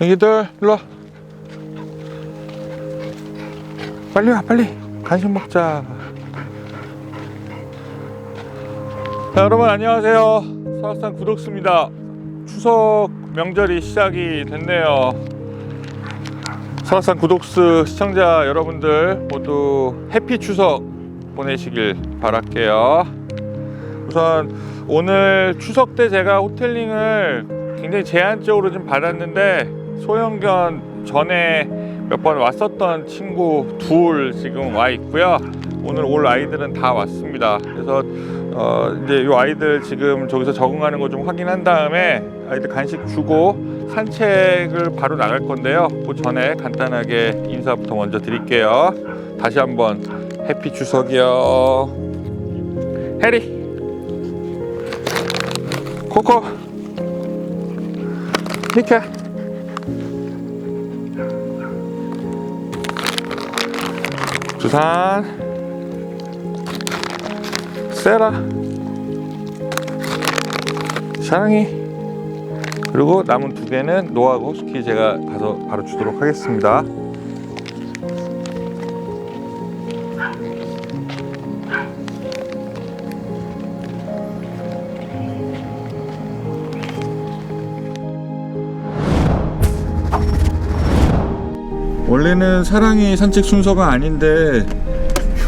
애기들 일로 와. 빨리 와 빨리. 간식 먹자. 자, 여러분 안녕하세요. 사악산 구독수입니다. 추석 명절이 시작이 됐네요. 설악산 구독스 시청자 여러분들 모두 해피 추석 보내시길 바랄게요. 우선 오늘 추석 때 제가 호텔링을 굉장히 제한적으로 좀 받았는데 소형견 전에 몇 번 왔었던 친구 둘 지금 와 있고요. 오늘 올 아이들은 다 왔습니다. 그래서 어 이제 요 아이들 지금 저기서 적응하는 거 좀 확인한 다음에 아이들 간식 주고 산책을 바로 나갈 건데요. 그 전에 간단하게 인사부터 먼저 드릴게요. 다시 한번 해피 추석이요. 해리, 코코, 니케. 주산, 세라, 사랑이. 그리고 남은 두 개는 노하고 스키 제가 가서 바로 주도록 하겠습니다. 원래는 사랑이 산책 순서가 아닌데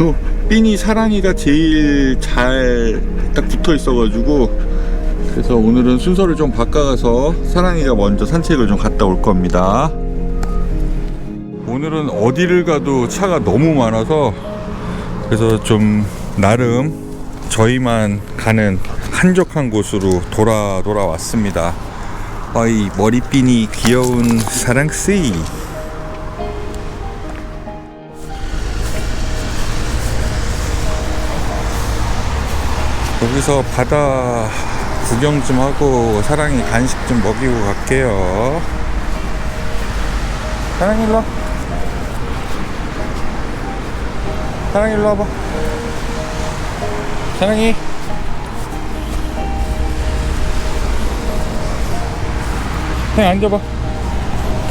요 삐니 사랑이가 제일 잘 딱 붙어 있어가지고 그래서 오늘은 순서를 좀 바꿔가서 사랑이가 먼저 산책을 좀 갔다 올 겁니다. 오늘은 어디를 가도 차가 너무 많아서 그래서 좀 나름 저희만 가는 한적한 곳으로 돌아 돌아왔습니다. 아이 머리핀이 귀여운 사랑씨. 여기서 바다 구경 좀 하고 사랑이 간식 좀 먹이고 갈게요. 사랑이 일로 와. 사랑이 일로 와봐. 사랑이. 사랑이 앉아봐.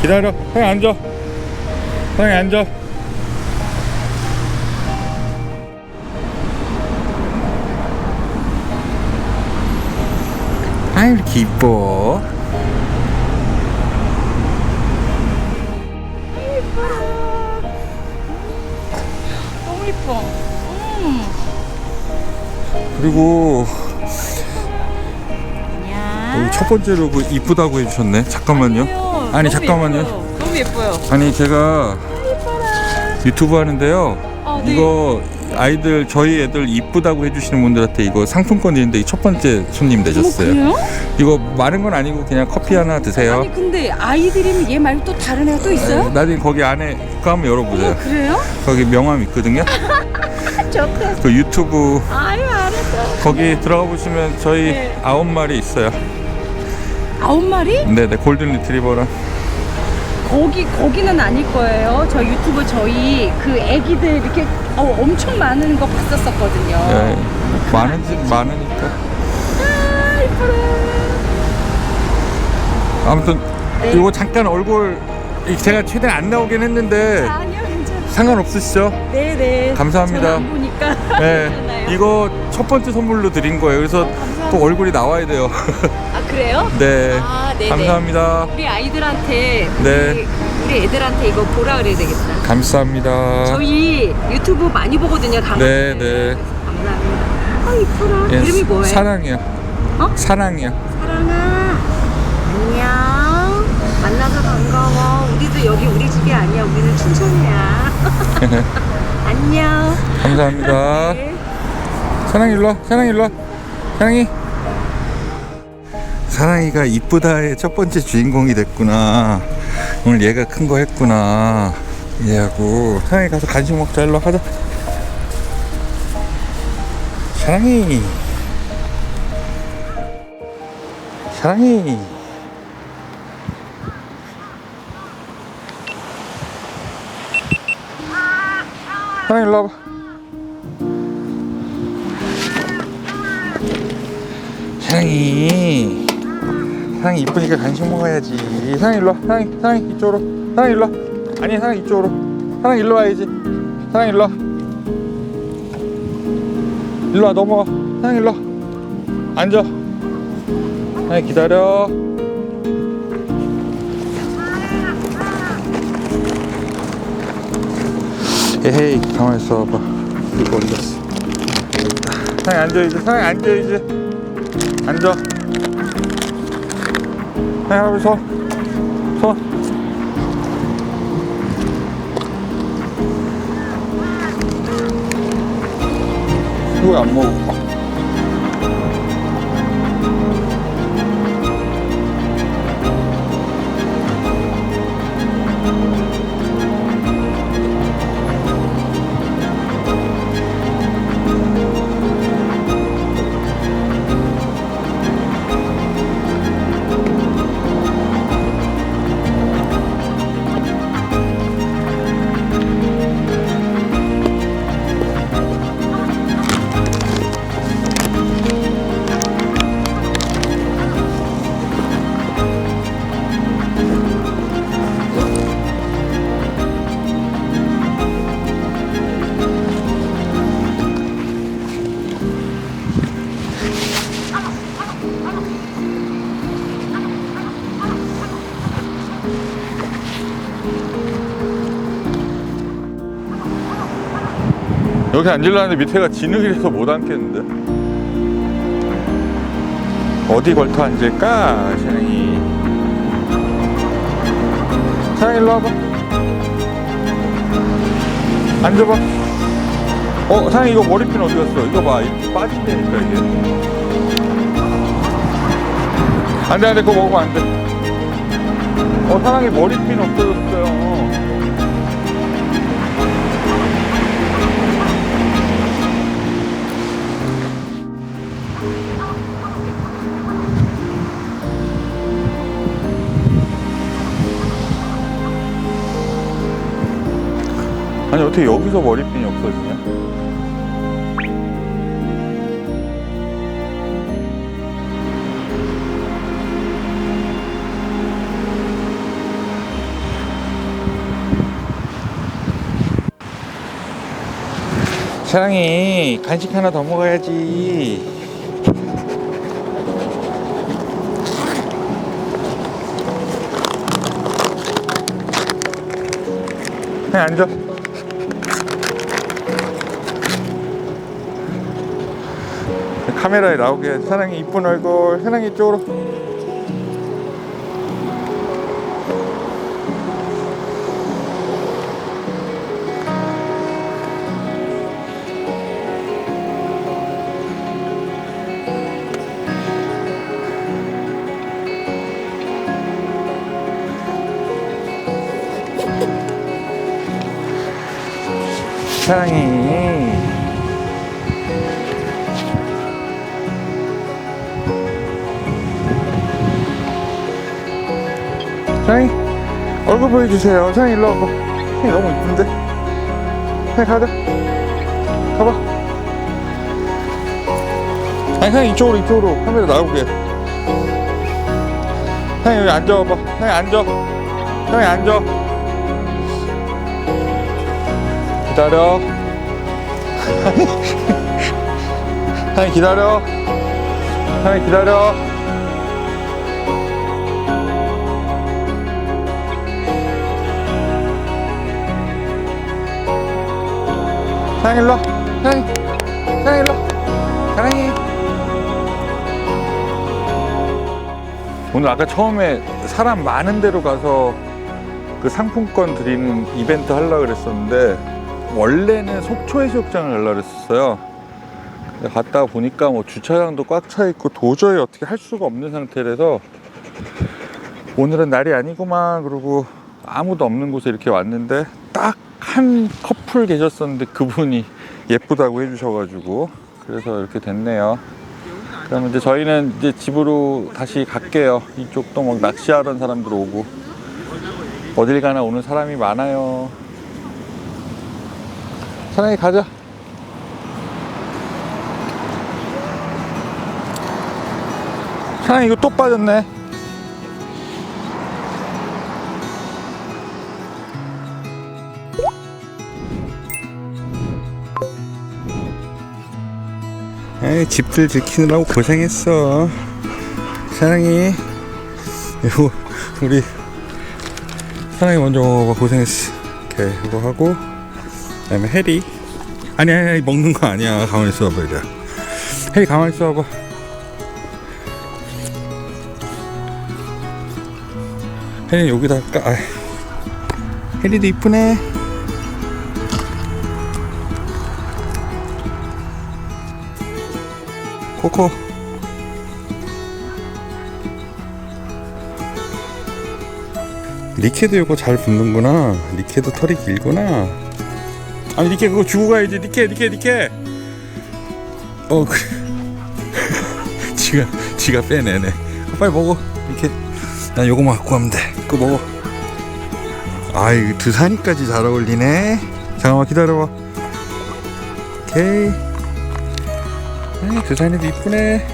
기다려. 사랑이 앉아. 사랑이 앉아. 이뻐 너무 이뻐. 그리고 안녕. 여기 첫 번째로 그 이쁘다고 해주셨네 잠깐만요 아니에요. 아니 너무 잠깐만요 예뻐요. 너무 예뻐요. 아니 제가 유튜브 하는데요 아, 네. 이거 아이들 저희 애들 이쁘다고 해주시는 분들한테 이거 상품권 드리는데 첫 번째 손님 되셨어요 어머, 그래요? 이거 마른 건 아니고 그냥 커피 하나 드세요 아니 근데 아이들이면 얘 말고 또 다른 애가 또 있어요? 나중에 거기 안에 그거 한번 열어보세요 어, 그래요? 거기 명함 있거든요 좋다. 그 유튜브 아유 알았어. 거기 들어가 보시면 저희 네. 아홉 마리 있어요 아홉 마리? 네네 골든 리트리버랑 거기 거기는 아닐 거예요. 저 유튜브 저희 그 애기들 이렇게 어, 엄청 많은 거 봤었었거든요. 예, 많은지 많으니까 아 이뻐라. 아무튼 네. 이거 잠깐 얼굴 제가 최대한 안 나오긴 했는데 아니요 괜찮아. 상관없으시죠? 네네. 감사합니다. 저는 안 보니까. 네 괜찮아요. 이거 첫 번째 선물로 드린 거예요 그래서 감사합니다. 또 얼굴이 나와야 돼요 아 그래요? 네 아 네네. 감사합니다 우리 아이들한테 네. 우리, 우리 애들한테 이거 보라 그래야 되겠다. 감사합니다 저희 유튜브 많이 보거든요. 강아지. 네, 네. 감사합니다. 아 이쁘라. 예, 이름이 뭐예요? 사랑이요 어? 사랑이요 사랑아. 안녕. 만나서 반가워. 우리도 여기 우리 집이 아니야. 우리는 춘천이야. 안녕. 감사합니다 네. 사랑이 일로 와 사랑이 일로 와 사랑이 사랑이가 이쁘다의 첫 번째 주인공이 됐구나. 오늘 얘가 큰 거 했구나. 얘하고 사랑이 가서 간식 먹자. 일로 와, 가자. 사랑이. 사랑이. 사랑이 일로 와봐. 사랑이 사랑이 이쁘니까 간식 먹어야지. 사랑이 일로 와. 사랑이 사랑이 이쪽으로. 사랑이 일로 와. 아니 사랑이 이쪽으로. 사랑이 일로 와야지. 사랑이 일로 와. 일로 와 넘어와 사랑이 일로 와. 앉아. 사랑이 기다려. 에헤이 가만히 있어봐 이거 올렸어. 사랑이 앉아 이제 사랑이 앉아 이제 앉아 할아버지 손 손 이거 왜안 먹어 여기 앉으려는데 밑에가 진흙이라서 못 앉겠는데? 어디 걸터 앉을까? 사랑이. 사랑이 일로 와봐. 앉아봐. 어 사랑이 이거 머리핀 어디 갔어? 이거 봐. 빠진다니까 이게. 안돼 안돼. 그거 먹으면 안돼. 어 사랑이 머리핀 없어졌어요 아니 어떻게 여기서 머리핀이 없어지냐? 사랑이 간식 하나 더 먹어야지. 그냥 앉아. 카메라에 나오게 사랑이 이쁜 얼굴 사랑이 이쪽으로. 사랑이 사랑이 얼굴 보여주세요. 사랑이 일로 와봐. 사랑이 너무 이쁜데? 사랑이 가자. 가봐. 아니 사랑이 이쪽으로 이쪽으로. 카메라 나오게. 사랑이 여기 앉아봐. 사랑이 앉아. 사랑이 앉아. 기다려. 사랑이 기다려. 사랑이 기다려 사랑이 일로 와. 사랑이 사랑이 일로 와. 사랑이 오늘 아까 처음에 사람 많은 데로 가서 그 상품권 드리는 이벤트 하려고 그랬었는데 원래는 속초 해수욕장을 가려고 그랬었어요. 갔다 보니까 뭐 주차장도 꽉 차 있고 도저히 어떻게 할 수가 없는 상태라서 오늘은 날이 아니구만 그러고 아무도 없는 곳에 이렇게 왔는데 딱 한 커플 계셨었는데 그분이 예쁘다고 해주셔가지고 그래서 이렇게 됐네요. 그러면 이제 저희는 이제 집으로 다시 갈게요. 이쪽도 막 낚시하던 사람들 오고 어딜 가나 오는 사람이 많아요. 사랑이 가자. 사랑이 이거 또 빠졌네. 에이, 집들 지키느라고 고생했어. 사랑해. 이거 우리 사랑이 먼저. 고생했어. 오케이 이거 하고 그다음에 해리. 아니 아니 아니, 먹는 거 아니야. 가만히 있어 봐 이제. 해리 가만히 있어 봐. 해리 여기다 까. 아이. 해리도 이쁘네. 코코. 니케도 이거 잘 붙는구나. 니케도 털이 길구나. 아니 니케 그거 주고 가야지. 니케 니케 니케. 어 그래. 지가 지가 빼내네. 어, 빨리 먹어. 니케. 난 요거만 갖고 가면 돼. 그거 먹어. 아이 드사니까지 잘 어울리네. 잠깐만 기다려봐. 오케이. 아, 드사니도 이쁘네.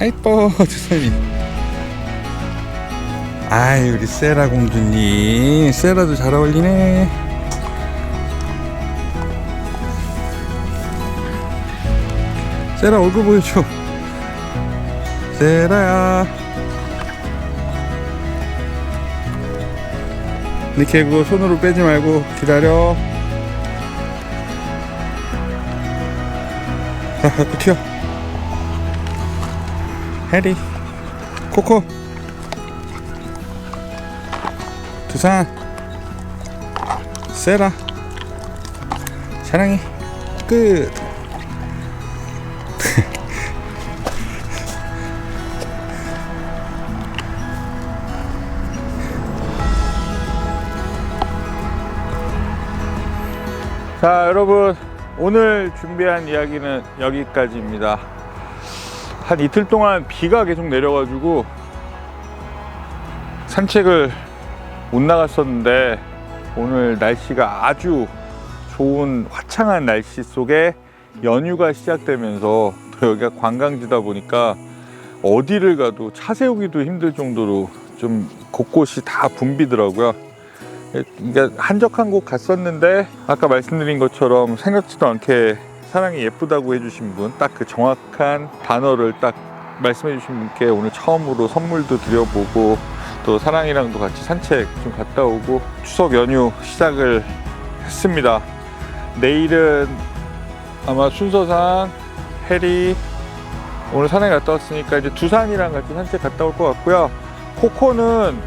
아 이뻐 드사니. 아이 우리 세라 공주님 세라도 잘 어울리네. 세라 얼굴 보여줘. 세라야. 이렇게 그거 손으로 빼지 말고 기다려. 자, 갖고 튀어. 해리, 코코, 두산, 세라, 사랑해. 끝. 자, 여러분 오늘 준비한 이야기는 여기까지입니다. 한 이틀 동안 비가 계속 내려가지고 산책을 못 나갔었는데 오늘 날씨가 아주 좋은 화창한 날씨 속에 연휴가 시작되면서 또 여기가 관광지다 보니까 어디를 가도 차 세우기도 힘들 정도로 좀 곳곳이 다 붐비더라고요. 그러니까 한적한 곳 갔었는데 아까 말씀드린 것처럼 생각지도 않게 사랑이 예쁘다고 해주신 분 딱 그 정확한 단어를 딱 말씀해 주신 분께 오늘 처음으로 선물도 드려보고 또 사랑이랑도 같이 산책 좀 갔다 오고 추석 연휴 시작을 했습니다. 내일은 아마 순서상 해리 오늘 산에 갔다 왔으니까 이제 두산이랑 같이 산책 갔다 올 것 같고요. 코코는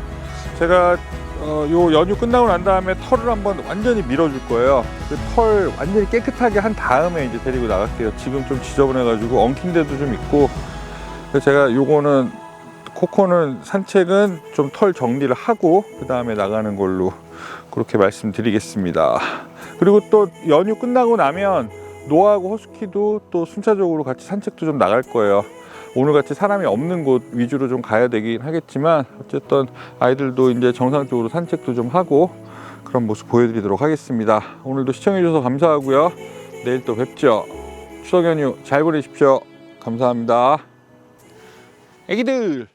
제가 어, 요 연휴 끝나고 난 다음에 털을 한번 완전히 밀어줄 거예요. 그 털 완전히 깨끗하게 한 다음에 이제 데리고 나갈게요. 지금 좀 지저분해가지고 엉킨 데도 좀 있고. 그래서 제가 요거는 코코는 산책은 좀 털 정리를 하고 그 다음에 나가는 걸로 그렇게 말씀드리겠습니다. 그리고 또 연휴 끝나고 나면 노아하고 허스키도 또 순차적으로 같이 산책도 좀 나갈 거예요. 오늘 같이 사람이 없는 곳 위주로 좀 가야 되긴 하겠지만 어쨌든 아이들도 이제 정상적으로 산책도 좀 하고 그런 모습 보여드리도록 하겠습니다. 오늘도 시청해주셔서 감사하고요. 내일 또 뵙죠. 추석 연휴 잘 보내십시오. 감사합니다. 애기들!